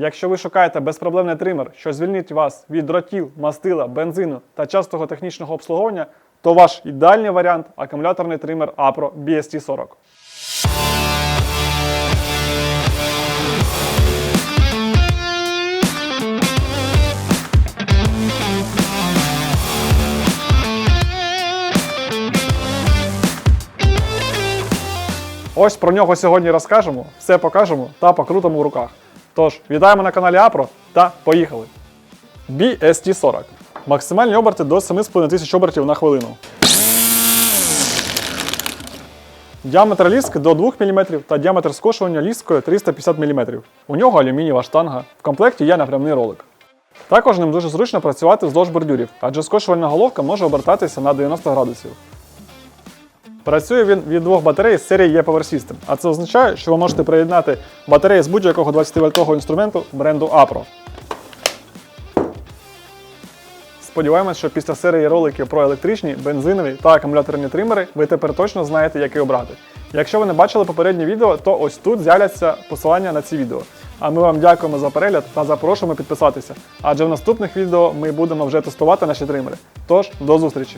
Якщо ви шукаєте безпроблемний тример, що звільнить вас від дротів, мастила, бензину та частого технічного обслуговування, то ваш ідеальний варіант акумуляторний тример Apro BST40. Ось про нього сьогодні розкажемо, все покажемо та покрутимо в руках. Тож, вітаємо на каналі Apro та поїхали! BST40. Максимальні оберти до 7,5 тисяч обертів на хвилину. Діаметр ліски до 2 мм та діаметр скошування ліскою 350 мм. У нього алюмінієва штанга. В комплекті є напрямний ролик. Також ним дуже зручно працювати вздовж бордюрів, адже скошувальна головка може обертатися на 90 градусів. Працює він від двох батарей з серії E-Power System, а це означає, що ви можете приєднати батареї з будь-якого 20-вольтового інструменту бренду Apro. Сподіваємось, що після серії роликів про електричні, бензинові та акумуляторні тримери ви тепер точно знаєте, який обрати. Якщо ви не бачили попереднє відео, то ось тут з'являться посилання на ці відео. А ми вам дякуємо за перегляд та запрошуємо підписатися. Адже в наступних відео ми будемо вже тестувати наші тримери. Тож, до зустрічі!